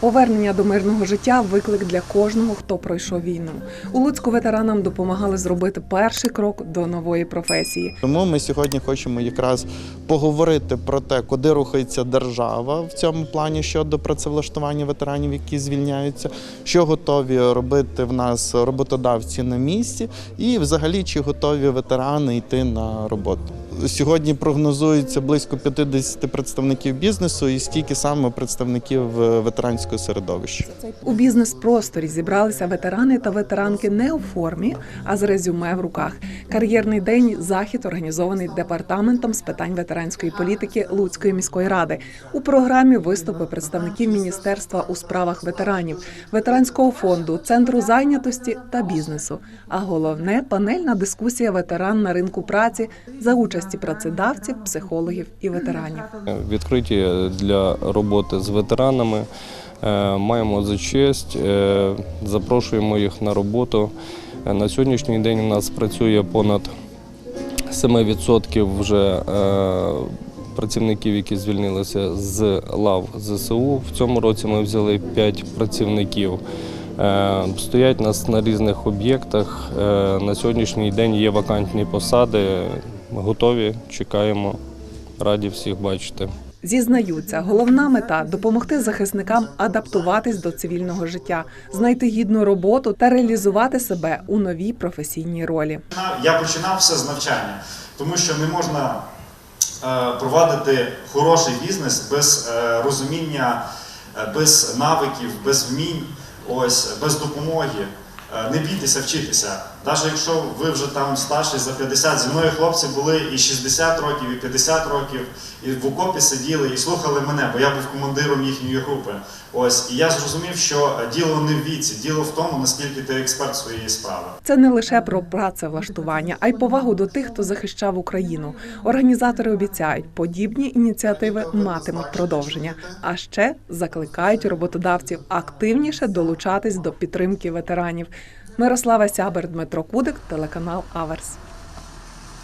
Повернення до мирного життя виклик для кожного, хто пройшов війну. У Луцьку ветеранам допомагали зробити перший крок до нової професії. Тому ми сьогодні хочемо якраз поговорити про те, куди рухається держава в цьому плані щодо працевлаштування ветеранів, які звільняються, що готові робити в нас роботодавці на місці, і взагалі чи готові ветерани йти на роботу. Сьогодні прогнозується близько 50 представників бізнесу і стільки саме представників е, ветеранського середовища. У бізнес-просторі зібралися ветерани та ветеранки не у формі, а з резюме в руках. Кар'єрний день захід організований департаментом з питань ветеранської політики Луцької міської ради. У програмі виступи представників міністерства у справах ветеранів, ветеранського фонду, центру зайнятості та бізнесу. А головне панельна дискусія ветеран на ринку праці за участі працедавців, психологів і ветеранів. відкриті для роботи з ветеранами. Е, Маємо за честь, е, запрошуємо їх на роботу. Е, На сьогоднішній день у нас працює понад 7% вже працівників, які звільнилися з лав ЗСУ. В цьому році ми взяли 5 працівників. Стоять нас на різних об'єктах. На сьогоднішній день є вакантні посади. Ми готові, чекаємо, раді всіх бачити. Зізнаються, головна мета допомогти захисникам адаптуватись до цивільного життя, знайти гідну роботу та реалізувати себе у новій професійній ролі. Я починав все з навчання, тому що не можна е, провадити хороший бізнес без е, розуміння, е, без навиків, без вмінь, ось, без допомоги. Е, Не бійтеся вчитися. Навіть якщо ви вже там старші за 50, зі мною хлопці були і 60 років, і 50 років, і в окопі сиділи і слухали мене, бо я був командиром їхньої групи. Ось і я зрозумів, що е, діло не в віці, діло в тому, наскільки ти експерт своєї справи. Це не лише про працевлаштування, а й повагу до тих, хто захищав Україну. Організатори обіцяють, подібні ініціативи матимуть продовження. А ще закликають роботодавців активніше долучатись до підтримки ветеранів. Мирослава Сябер, Дмитро Кудик, телеканал Аверс.